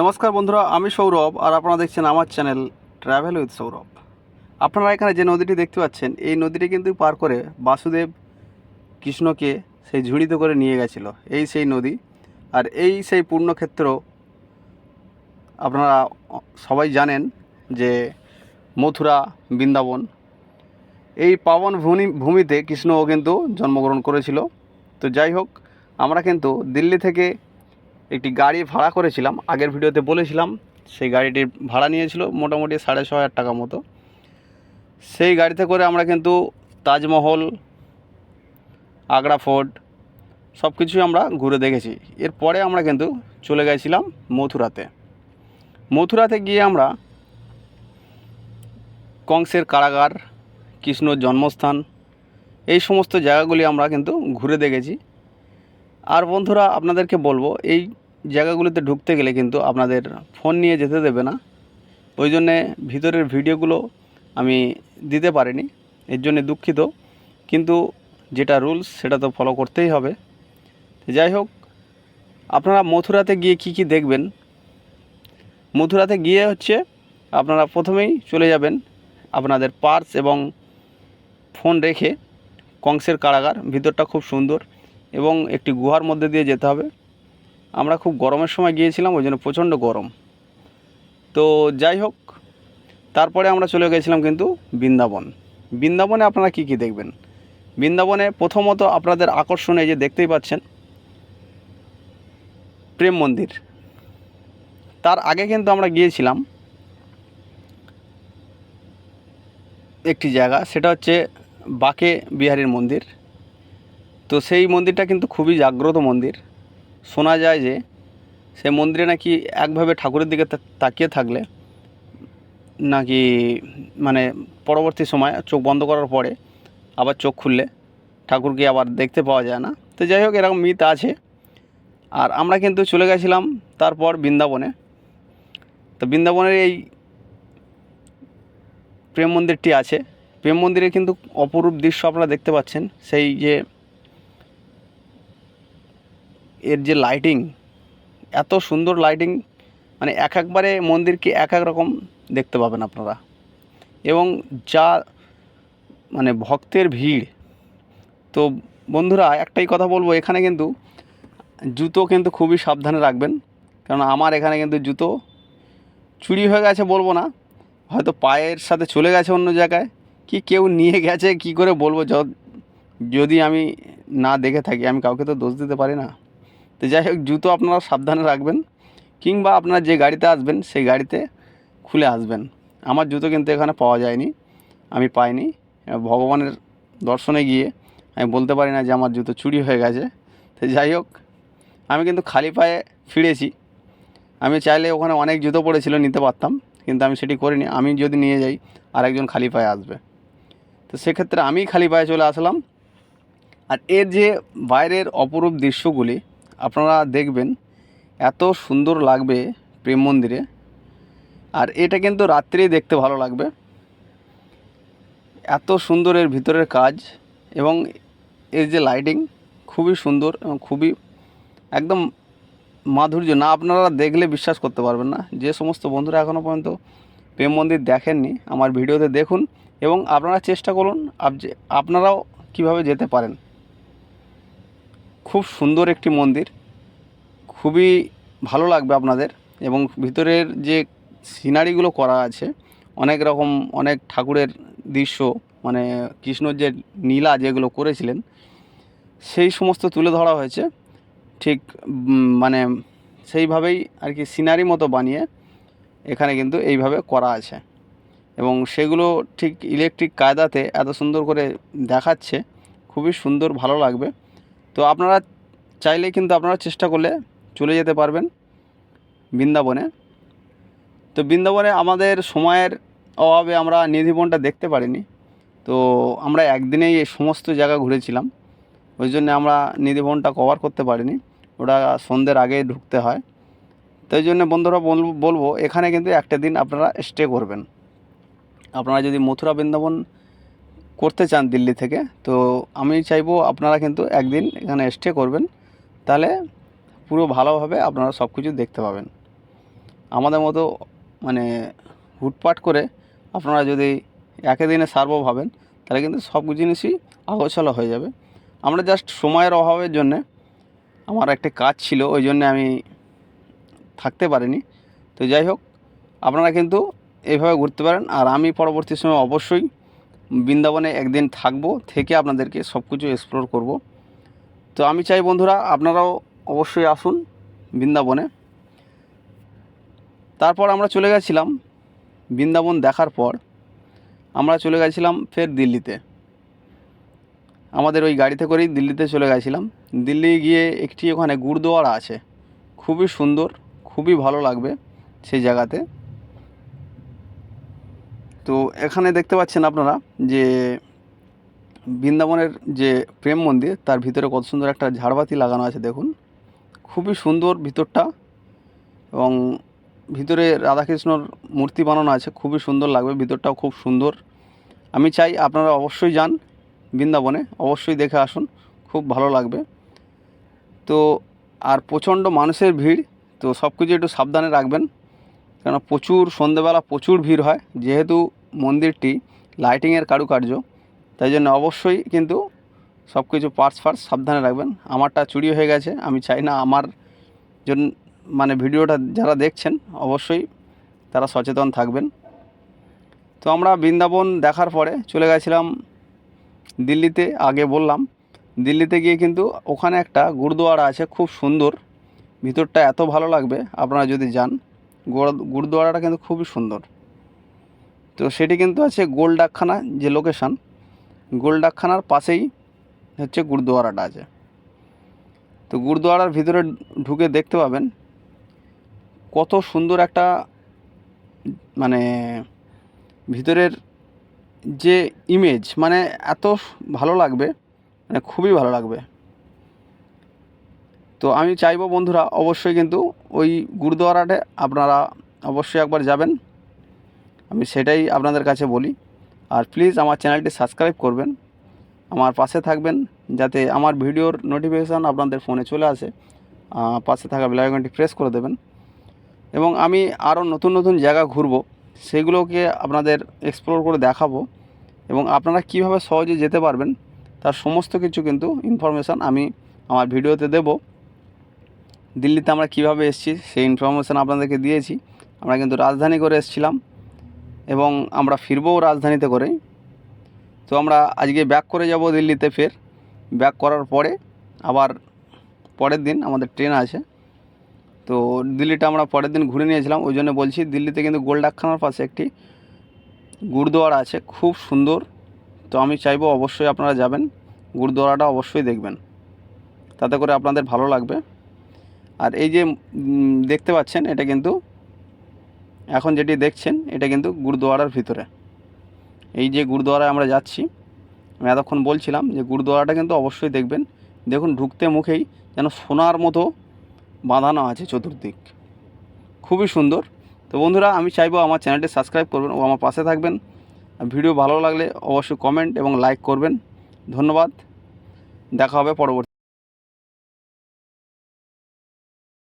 নমস্কার বন্ধুরা, আমি সৌরভ আর আপনারা দেখছেন আমার চ্যানেল ট্রাভেল উইথ সৌরভ। আপনারা এখানে যে নদীটি দেখতে পাচ্ছেন, এই নদীটি কিন্তু পার করে বাসুদেব কৃষ্ণকে সেই ঝুড়িতে করে নিয়ে গেছিল, এই সেই নদী। আর এই সেই পূর্ণক্ষেত্র আপনারা সবাই জানেন যে মথুরা, বৃন্দাবন, এই পাবন ভূমি, ভূমিতে কৃষ্ণও কিন্তু জন্মগ্রহণ করেছিল। তো যাই হোক, আমরা কিন্তু দিল্লি থেকে একটি গাড়ি ভাড়া করেছিলাম, আগের ভিডিওতে বলেছিলাম, সেই গাড়িটির ভাড়া নিয়েছিল মোটামুটি সাড়ে ছ হাজার টাকা মতো। সেই গাড়িতে করে আমরা কিন্তু তাজমহল, আগ্রা ফোর্ট সব কিছুই আমরা ঘুরে দেখেছি। এরপরে আমরা কিন্তু চলে গেছিলাম মথুরাতে। মথুরাতে গিয়ে আমরা কংসের কারাগার, কৃষ্ণর জন্মস্থান, এই সমস্ত জায়গাগুলি আমরা কিন্তু ঘুরে দেখেছি। আর বন্ধুরা, আপনাদেরকে বলব, এই জায়গাগুলিতে ঢুকতে গেলে কিন্তু আপনাদের ফোন নিয়ে যেতে দেবে না। ওই জন্যে ভিতরের ভিডিওগুলো আমি দিতে পারিনি, এর জন্যে দুঃখিত। কিন্তু যেটা রুলস, সেটা তো ফলো করতেই হবে। যাই হোক, আপনারা মথুরাতে গিয়ে কি কি দেখবেন? মথুরাতে গিয়ে হচ্ছে আপনারা প্রথমেই চলে যাবেন আপনাদের পার্স এবং ফোন রেখে কংসের কারাগার, ভিতরটা খুব সুন্দর। এবং একটি গুহার মধ্যে দিয়ে যেতে হবে। আমরা খুব গরমের সময় গিয়েছিলাম, ওই জন্য প্রচণ্ড গরম। তো যাই হোক, তারপরে আমরা চলে গেছিলাম কিন্তু বৃন্দাবন। বৃন্দাবনে আপনারা কি কি দেখবেন? বৃন্দাবনে প্রথমত আপনাদের আকর্ষণ যে দেখতেই পাচ্ছেন, প্রেম মন্দির। তার আগে কিন্তু আমরা গিয়েছিলাম একটি জায়গা, সেটা হচ্ছে বাকে বিহারীর মন্দির। তো সেই মন্দিরটা কিন্তু খুবই জাগ্রত মন্দির। শোনা যায় যে সেই মন্দিরে নাকি একভাবে ঠাকুরের দিকে তাকিয়ে থাকলে নাকি মানে পরবর্তী সময় চোখ বন্ধ করার পরে আবার চোখ খুললে ঠাকুরকে আবার দেখতে পাওয়া যায় না। তো যাই হোক, এরকম মিথ আছে। আর আমরা কিন্তু চলে গেছিলাম তারপর বৃন্দাবনে। তো বৃন্দাবনের এই প্রেম মন্দিরটি আছে। প্রেম মন্দিরে কিন্তু অপরূপ দৃশ্য আপনারা দেখতে পাচ্ছেন। সেই যে এর যে লাইটিং এত সুন্দর লাইটিং মানে এক একবারে মন্দিরকে এক এক রকম দেখতে পাবেন আপনারা। এবং যা মানে ভক্তের ভিড়, তো বন্ধুরা একটাই কথা বলব, এখানে কিন্তু জুতো কিন্তু খুবই সাবধানে রাখবেন, কারণ আমার এখানে কিন্তু জুতো চুরি হয়ে গেছে বলব না, হয়তো পায়ের সাথে চলে গেছে অন্য জায়গায়, কি কেউ নিয়ে গেছে, কি করে বলব যদি আমি না দেখে থাকি, আমি কাউকে তো দোষ দিতে পারি না। তো যাই হোক, জুতো আপনারা সাবধানে রাখবেন, কিংবা আপনারা যে গাড়িতে আসবেন, সেই গাড়িতে খুলে আসবেন। আমার জুতো কিন্তু এখানে পাওয়া যায়নি, আমি পাইনি। ভগবানের দর্শনে গিয়ে আমি বলতে পারি না যে আমার জুতো চুরি হয়ে গেছে। তো যাই হোক, আমি কিন্তু খালি পায়ে ফিরেছি। আমি চাইলে ওখানে অনেক জুতো পড়েছিল, নিতে পারতাম, কিন্তু আমি সেটি করিনি। আমি যদি নিয়ে যাই, আরেকজন খালি পায়ে আসবে। তো সেক্ষেত্রে আমি খালি পায়ে চলে আসলাম। আর এর যে বাইরের অপরূপ দৃশ্যগুলি আপনারা দেখবেন এত সুন্দর লাগবে প্রেম মন্দিরে। আর এটা কিন্তু রাত্রেই দেখতে ভালো লাগবে। এত সুন্দর এর ভিতরের কাজ এবং এর যে লাইটিং খুবই সুন্দর এবং খুবই একদম মাধুর্য। না, আপনারা দেখলে বিশ্বাস করতে পারবেন না। যে সমস্ত বন্ধুরা এখনও পর্যন্ত প্রেম মন্দির দেখেননি, আমার ভিডিওতে দেখুন এবং আপনারা চেষ্টা করুন আপনারাও কীভাবে যেতে পারেন। খুব সুন্দর একটি মন্দির। খুবই ভালো লাগবে আপনাদের এবং ভিতরের যে সিনারিগুলো করা আছে, অনেক রকম অনেক ঠাকুরের দৃশ্য মানে কৃষ্ণর যে নীলা যেগুলো করেছিলেন, সেই সমস্ত তুলে ধরা হয়েছে। ঠিক মানে সেইভাবেই আর কি সিনারি মতো বানিয়ে এখানে কিন্তু এইভাবে করা আছে। এবং সেগুলো ঠিক ইলেকট্রিক কায়দাতে এত সুন্দর করে দেখাচ্ছে, খুবই সুন্দর, ভালো লাগবে। তো আপনারা চাইলে কিন্তু আপনারা চেষ্টা করলে চলে যেতে পারবেন বৃন্দাবনে। তো বৃন্দাবনে আমাদের সময়ের অভাবে আমরা নিধিবনটা দেখতে পারিনি। তো আমরা একদিনেই এই সমস্ত জায়গা ঘুরেছিলাম। ওই জন্য আমরা নিধিবনটা কভার করতে পারিনি। ওটা সন্ধ্যের আগে ঢুকতে হয়। তো এই জন্য বন্ধুরা বলব এখানে কিন্তু একটা দিন আপনারা স্টে করবেন। আপনারা যদি মথুরা বৃন্দাবন করতে চান দিল্লি থেকে, তো আমি চাইব আপনারা কিন্তু একদিন এখানে স্টে করবেন। তাহলে পুরো ভালোভাবে আপনারা সব কিছু দেখতে পাবেন। আমাদের মতো মানে হুটপাট করে আপনারা যদি একে দিনে সারবো ভাবেন, তাহলে কিন্তু সব জিনিসই আগোছালো হয়ে যাবে। আমরা জাস্ট সময়ের অভাবের জন্যে আমার একটা কাজ ছিল, ওই জন্যে আমি থাকতে পারিনি। তো যাই হোক, আপনারা কিন্তু এইভাবে ঘুরতে পারেন। আর আমি পরবর্তী সময় অবশ্যই বৃন্দাবনে একদিন থাকব, থেকে আপনাদেরকে সব কিছু এক্সপ্লোর করব। তো আমি চাই বন্ধুরা, আপনারাও অবশ্যই আসুন বৃন্দাবনে। তারপর আমরা চলে গেছিলাম বৃন্দাবন দেখার পর, আমরা চলে গেছিলাম ফের দিল্লিতে। আমাদের ওই গাড়িতে করেই দিল্লিতে চলে গেছিলাম। দিল্লি গিয়ে একটি ওখানে গুরুদুয়ারা আছে। খুবই সুন্দর, খুবই ভালো লাগবে সেই জায়গাতে। তো এখানে দেখতে পাচ্ছেন আপনারা যে বৃন্দাবনের যে প্রেম মন্দির, তার ভিতরে কত সুন্দর একটা ঝাড়বাতি লাগানো আছে দেখুন। খুবই সুন্দর ভিতরটা এবং ভিতরে রাধাকৃষ্ণর মূর্তি বানানো আছে, খুবই সুন্দর লাগবে, ভিতরটাও খুব সুন্দর। আমি চাই আপনারা অবশ্যই যান বৃন্দাবনে, অবশ্যই দেখে আসুন, খুব ভালো লাগবে। তো আর প্রচণ্ড মানুষের ভিড়, তো সব কিছু একটু সাবধানে রাখবেন। কেন প্রচুর, সন্ধেবেলা প্রচুর ভিড় হয়। যেহেতু মন্দিরটি লাইটিংয়ের কারুকার্য, তাই জন্য অবশ্যই কিন্তু সব কিছু পার্টস ফার্টস সাবধানে রাখবেন। আমারটা চুরি হয়ে গেছে, আমি চাই না আমার জন্য মানে ভিডিওটা যারা দেখছেন, অবশ্যই তারা সচেতন থাকবেন। তো আমরা বৃন্দাবন দেখার পরে চলে গেছিলাম দিল্লিতে, আগে বললাম। দিল্লিতে গিয়ে কিন্তু ওখানে একটা গুরুদুয়ারা আছে, খুব সুন্দর। ভিতরটা এত ভালো লাগবে, আপনারা যদি যান। গুরুদুয়ারাটা কিন্তু খুবই সুন্দর। তো সেটি কিন্তু আছে গোল ডাকখানা যে লোকেশান গোল ডাকখানার পাশেই হচ্ছে গুরুদুয়ারাটা আছে। তো গুরুদুয়ারার ভিতরে ঢুকে দেখতে পাবেন কত সুন্দর একটা মানে ভিতরের যে ইমেজ মানে এত ভালো লাগবে মানে খুবই ভালো লাগবে। তো আমি চাইব বন্ধুরা অবশ্যই কিন্তু ওই গুরুদুয়ারাতে আপনারা অবশ্যই একবার যাবেন। আমি সেটাই আপনাদের কাছে বলি। আর প্লিজ আমার চ্যানেলটি সাবস্ক্রাইব করবেন। আমার পাশে থাকবেন যাতে আমার ভিডিওর নোটিফিকেশান আপনাদের ফোনে চলে আসে। পাশে থাকা বেলাইকনটি প্রেস করে দেবেন। এবং আমি আরও নতুন নতুন জায়গা ঘুরবো, সেগুলোকে আপনাদের এক্সপ্লোর করে দেখাবো। এবং আপনারা কীভাবে সহজে যেতে পারবেন, তার সমস্ত কিছু কিন্তু ইনফরমেশান আমি আমার ভিডিওতে দেব। দিল্লিতে আমরা কীভাবে এসেছি সেই ইনফরমেশান আপনাদেরকে দিয়েছি। আমরা কিন্তু রাজধানী করে এসেছিলাম এবং আমরা ফিরবও রাজধানীতে করেই। তো আমরা আজকে ব্যাক করে যাব দিল্লিতে ফের। ব্যাক করার পরে আবার পরের দিন আমাদের ট্রেন আছে। তো দিল্লিটা আমরা পরের দিন ঘুরে নিয়েছিলাম, ওই জন্য বলছি দিল্লিতে কিন্তু গোলডাকখানার পাশে একটি গুরুদুয়ারা আছে, খুব সুন্দর। তো আমি চাইব অবশ্যই আপনারা যাবেন, গুরুদুয়ারাটা অবশ্যই দেখবেন। তাতে করে আপনাদের ভালো লাগবে। আর এই যে দেখতে পাচ্ছেন, এটা কিন্তু এখন যেটি দেখছেন, এটা কিন্তু গুরুদুয়ারার ভিতরে। এই যে গুরুদুয়ারায় আমরা যাচ্ছি, আমি এতক্ষণ বলছিলাম যে গুরুদুয়ারাটা কিন্তু অবশ্যই দেখবেন। দেখুন, ঢুকতে মুখেই যেন সোনার মতো বাঁধানো আছে চতুর্দিক। খুবই সুন্দর। তো বন্ধুরা, আমি চাইব আমার চ্যানেলটি সাবস্ক্রাইব করবেন ও আমার পাশে থাকবেন। ভিডিও ভালো লাগলে অবশ্যই কমেন্ট এবং লাইক করবেন। ধন্যবাদ। দেখা হবে পরবর্তী